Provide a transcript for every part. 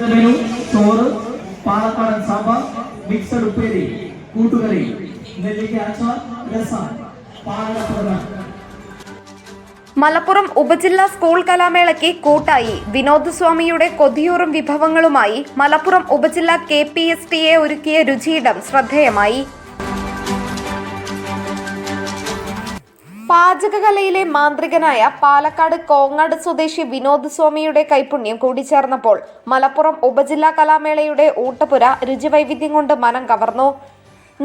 Menu ചോറ് പാലക്കാടൻ sambar mixed ഉപ്പേരി കൂട്ടുകറി നെല്ലിക്ക അച്ചാർ രസം പാലപ്പുറം മലപ്പുറം ഉപജില്ലാ സ്കൂൾ കലാമേളയ്ക്ക് കൂട്ടായി വിനോദസ്വാമിയുടെ കൊതിയൂറും വിഭവങ്ങളുമായി മലപ്പുറം ഉപജില്ലാ K P S T A ഒരുക്കിയ രുചിയിടം ശ്രദ്ധേയമായി. പാചകകലയിലെ മാന്ത്രികനായ പാലക്കാട് കോങ്ങാട് സ്വദേശി വിനോദ് സ്വാമിയുടെ കൈപുണ്യം കൂടിച്ചേർന്നപ്പോൾ മലപ്പുറം ഉപജില്ലാ കലാമേളയുടെ ഊട്ടപ്പുര രുചിവൈവിധ്യം കൊണ്ട് മനം കവർന്നു.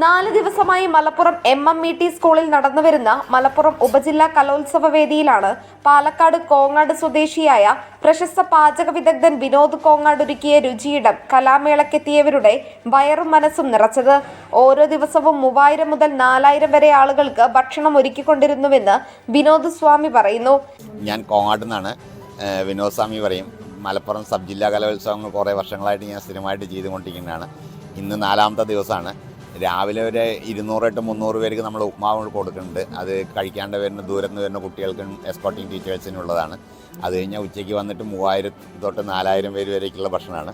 നാല് ദിവസമായി Malappuram M M E T സ്കൂളിൽ നടന്നുവരുന്ന മലപ്പുറം ഉപജില്ലാ കലോത്സവ വേദിയിലാണ് പാലക്കാട് കോങ്ങാട് സ്വദേശിയായ പ്രശസ്ത പാചക വിദഗ്ധൻ വിനോദ് കോങ്ങാട് ഒരുക്കിയ രുചിയിടം കലാമേളക്കെത്തിയവരുടെ വയറും മനസ്സും നിറച്ചത്. ഓരോ ദിവസവും മൂവായിരം മുതൽ നാലായിരം വരെ ആളുകൾക്ക് ഭക്ഷണം ഒരുക്കിക്കൊണ്ടിരുന്നുവെന്ന് വിനോദ് സ്വാമി പറയുന്നു. ഞാൻ കോങ്ങാട് വിനോദ് സ്വാമി പറയും മലപ്പുറം സബ് ജില്ലാ കലോത്സവങ്ങൾ കുറേ വർഷങ്ങളായിട്ട് ഞാൻ സ്ഥിരമായിട്ട് ചെയ്തുകൊണ്ടിരിക്കുന്നതാണ്. ഇന്ന് നാലാമത്തെ ദിവസമാണ്. രാവിലെ ഒരു ഇരുന്നൂറ് എട്ട് മുന്നൂറ് പേർക്ക് നമ്മൾ ഉപ്മാവ് കൊടുക്കുന്നുണ്ട്. അത് കഴിക്കാണ്ട് വരുന്ന ദൂരത്ത് വരുന്ന കുട്ടികൾക്കും എസ്കോട്ടിങ് ടീച്ചേഴ്സിനുള്ളതാണ് അത് കഴിഞ്ഞാൽ ഉച്ചയ്ക്ക് വന്നിട്ട് മൂവായിരം തൊട്ട് നാലായിരം പേര് വരേക്കുള്ള ഭക്ഷണമാണ്.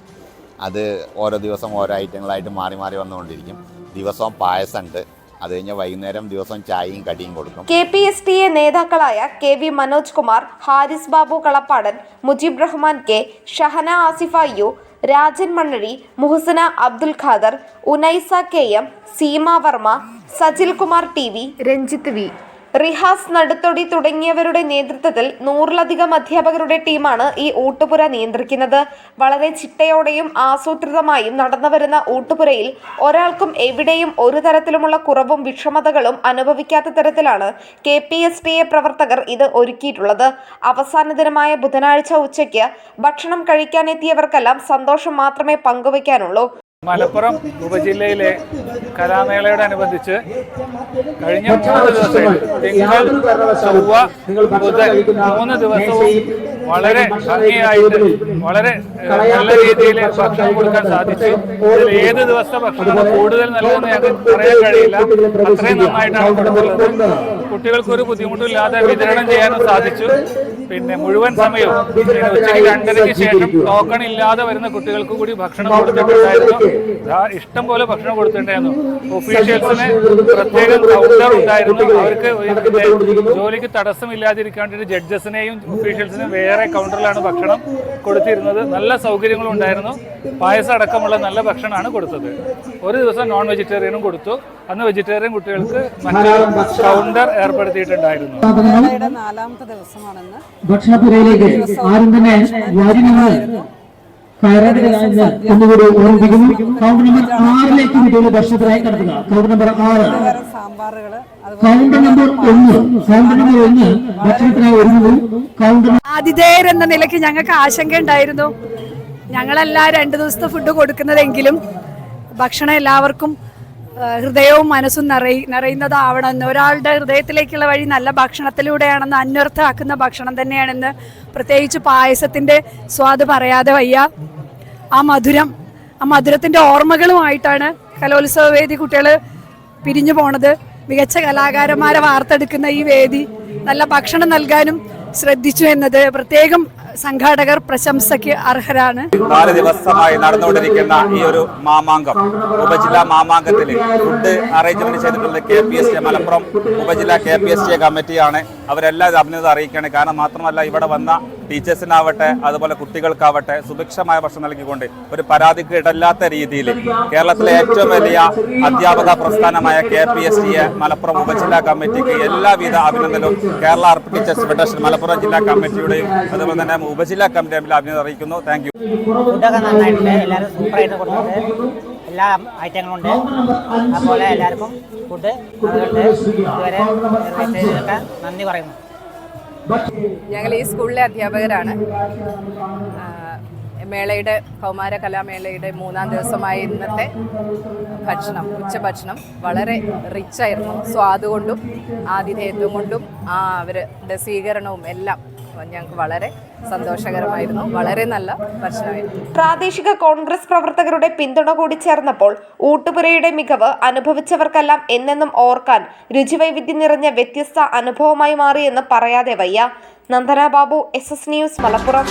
അത് ഓരോ ദിവസം ഓരോ ഐറ്റങ്ങളായിട്ട് മാറി മാറി വന്നുകൊണ്ടിരിക്കും. ദിവസവും പായസമുണ്ട്. അത് കഴിഞ്ഞാൽ വൈകുന്നേരം ദിവസം ചായയും കടിയും കൊടുക്കും. K P S T A നേതാക്കളായ K V Manoj Kumar Haris Babu Kalappadan Mujeeb Rahman K Shahana Asifa U Rajan Mannazhi Muhsina Abdul Khader Unaisa K M Seema Varma Sajil Kumar T V Ranjith V. Rihas Naduthodi തുടങ്ങിയവരുടെ നേതൃത്വത്തിൽ നൂറിലധികം അധ്യാപകരുടെ ടീമാണ് ഈ ഊട്ടുപുര നിയന്ത്രിക്കുന്നത്. വളരെ ചിട്ടയോടെയും ആസൂത്രിതമായും നടന്നുവരുന്ന ഊട്ടുപുരയിൽ ഒരാൾക്കും എവിടെയും ഒരു തരത്തിലുമുള്ള കുറവും വിഷമതകളും അനുഭവിക്കാത്ത തരത്തിലാണ് K P S P A പ്രവർത്തകർ ഇത് ഒരുക്കിയിട്ടുള്ളത്. അവസാന ദിനമായ ബുധനാഴ്ച ഉച്ചയ്ക്ക് ഭക്ഷണം കഴിക്കാനെത്തിയവർക്കെല്ലാം സന്തോഷം മാത്രമേ പങ്കുവയ്ക്കാനുള്ളൂ. മലപ്പുറം ഉപജില്ലയിലെ കലാമേളയോടനുബന്ധിച്ച് കഴിഞ്ഞ മൂന്ന് ദിവസം തിങ്കൾ ചൊവ്വ ബുധൻ മൂന്ന് ദിവസവും വളരെ ഭംഗിയായിട്ട് വളരെ നല്ല രീതിയിൽ ഭക്ഷണം കൊടുക്കാൻ സാധിച്ചു. ഇതിൽ ഏത് ദിവസത്തെ ഭക്ഷണം കൂടുതൽ നല്ലതെന്ന് ഞങ്ങൾക്ക് പറയാൻ കഴിയില്ല. അത്രയും നന്നായിട്ടാണ് കൊടുത്തുള്ളത് കുട്ടികൾക്ക് ഒരു ബുദ്ധിമുട്ടില്ലാതെ വിതരണം ചെയ്യാനും സാധിച്ചു. പിന്നെ മുഴുവൻ സമയവും ഉച്ചയ്ക്ക് രണ്ടരയ്ക്ക് ശേഷം ടോക്കൺ ഇല്ലാതെ വരുന്ന കുട്ടികൾക്ക് കൂടി ഭക്ഷണം കൊടുത്തിട്ടുണ്ടായിരുന്നു. ഇഷ്ടം പോലെ ഭക്ഷണം കൊടുത്തിട്ടുണ്ടായിരുന്നു ഒഫീഷ്യൽസിന് പ്രത്യേകം കൗണ്ടർ ഉണ്ടായിരുന്നു. അവർക്ക് ജോലിക്ക് തടസ്സമില്ലാതിരിക്കാണ്ട് ജഡ്ജസിനെയും ഒഫീഷ്യൽസിനും വേറെ കൗണ്ടറിലാണ് ഭക്ഷണം കൊടുത്തിരുന്നത്. നല്ല സൗകര്യങ്ങളും ഉണ്ടായിരുന്നു. പായസം അടക്കമുള്ള നല്ല ഭക്ഷണമാണ് കൊടുത്തത്. ഒരു ദിവസം നോൺ വെജിറ്റേറിയനും കൊടുത്തു. അന്ന് വെജിറ്റേറിയൻ കുട്ടികൾക്ക് മറ്റൊരു കൗണ്ടർ ഏർപ്പെടുത്തിയിട്ടുണ്ടായിരുന്നു. നാലാമത്തെ ദിവസമാണെന്ന് ഭക്ഷണപുരയിലേക്ക് ആരും തന്നെ ഒന്നുകൂടി ഓർമ്മിപ്പിക്കുന്നു കൗണ്ട് നമ്പർ ആറിലേക്ക് കുട്ടികൾ ഭക്ഷണത്തിനായി കടത്തുക. കൗണ്ട് നമ്പർ ആറ്. കൗണ്ട് നമ്പർ ഒന്ന്. കൗണ്ട് നമ്പർ ഒന്ന് ഭക്ഷണത്തിനായി ഒരുങ്ങുന്നു. കൗണ്ട് ആതിഥേയർ എന്ന നിലയ്ക്ക് ഞങ്ങൾക്ക് ആശങ്ക ഉണ്ടായിരുന്നു. ഞങ്ങളെല്ലാം രണ്ടു ദിവസത്തെ ഫുഡ് കൊടുക്കുന്നതെങ്കിലും ഭക്ഷണം എല്ലാവർക്കും ഹൃദയവും മനസ്സും നിറയി നിറയുന്നതാവണമെന്ന് ഒരാളുടെ ഹൃദയത്തിലേക്കുള്ള വഴി നല്ല ഭക്ഷണത്തിലൂടെയാണെന്ന് അന്വർത്ഥമാക്കുന്ന ഭക്ഷണം തന്നെയാണെന്ന് പ്രത്യേകിച്ച് പായസത്തിന്റെ സ്വാദ് പറയാതെ വയ്യ. ആ മധുരം ആ മധുരത്തിന്റെ ഓർമ്മകളുമായിട്ടാണ് കലോത്സവ വേദി കുട്ടികൾ പിരിഞ്ഞു പോണത്. മികച്ച കലാകാരന്മാരെ വാർത്തെടുക്കുന്ന ഈ വേദി നല്ല ഭക്ഷണം നൽകാനും ശ്രദ്ധിച്ചു എന്നത് പ്രത്യേകം സംഘാടകർ പ്രശംസയ്ക്ക് അർഹരാണ്. നാല് ദിവസമായി നടന്നുകൊണ്ടിരിക്കുന്ന ഈ ഒരു മാമാങ്കം ഉപജില്ലാ മാമാങ്കത്തിൽ ഫുഡ് അറേഞ്ച്മെന്റ് ചെയ്തിട്ടുള്ളത് K P S T Malappuram ഉപജില്ലാ കെ പി എസ് ടി കമ്മിറ്റിയാണ് അവരെല്ലാം അഭിനന്ദ അഭിനന്ദനം അറിയിക്കുകയാണ്. കാരണം മാത്രമല്ല ഇവിടെ വന്ന ടീച്ചേഴ്സിനാവട്ടെ അതുപോലെ കുട്ടികൾക്കാവട്ടെ സുഭിക്ഷമായ ഭക്ഷണം നൽകിക്കൊണ്ട് ഒരു പരാതിക്ക് ഇടല്ലാത്ത രീതിയിൽ കേരളത്തിലെ ഏറ്റവും വലിയ അധ്യാപക പ്രസ്ഥാനമായ കെ പി എസ് സിയെ മലപ്പുറം ഉപജില്ലാ കമ്മിറ്റിക്ക് എല്ലാവിധ അഭിനന്ദനവും കേരള അർപ്പ് ടീച്ചേഴ്സ് ഫെഡറേഷൻ മലപ്പുറം ജില്ലാ കമ്മിറ്റിയുടെയും അതുപോലെ തന്നെ ഉപജില്ലാ കമ്മിറ്റി തമ്മിൽ അഭിനന്ദനം അറിയിക്കുന്നു താങ്ക് യു. എല്ലാ ഐറ്റങ്ങളും ഉണ്ട്. അതുപോലെ എല്ലാവർക്കും ഫുഡ് അതുകൊണ്ട് ഇതുവരെ നന്ദി പറയുന്നു. ഞങ്ങൾ ഈ സ്കൂളിലെ അധ്യാപകരാണ്. മേളയുടെ കൗമാര കലാമേളയുടെ മൂന്നാം ദിവസമായ ഇന്നത്തെ ഭക്ഷണം ഉച്ചഭക്ഷണം വളരെ റിച്ചായിരുന്നു സ്വാദ് കൊണ്ടും ആതിഥേയത്വം കൊണ്ടും ആ അവരുടെ സ്വീകരണവും എല്ലാം ഞങ്ങൾക്ക് വളരെ സന്തോഷകരമായിരുന്നു. വളരെ നല്ല വർഷമായിരുന്നു പ്രാദേശിക കോൺഗ്രസ് പ്രവർത്തകരുടെ പിന്തുണ കൂടി ചേർന്നപ്പോൾ ഊട്ടുപുരയുടെ മികവ് അനുഭവിച്ചവർക്കെല്ലാം എന്നെന്നും ഓർക്കാൻ രുചിവൈവിധ്യം നിറഞ്ഞ വ്യത്യസ്ത അനുഭവമായി മാറിയെന്ന് പറയാതെ വയ്യ. Nandana Babu S S news Malappuram.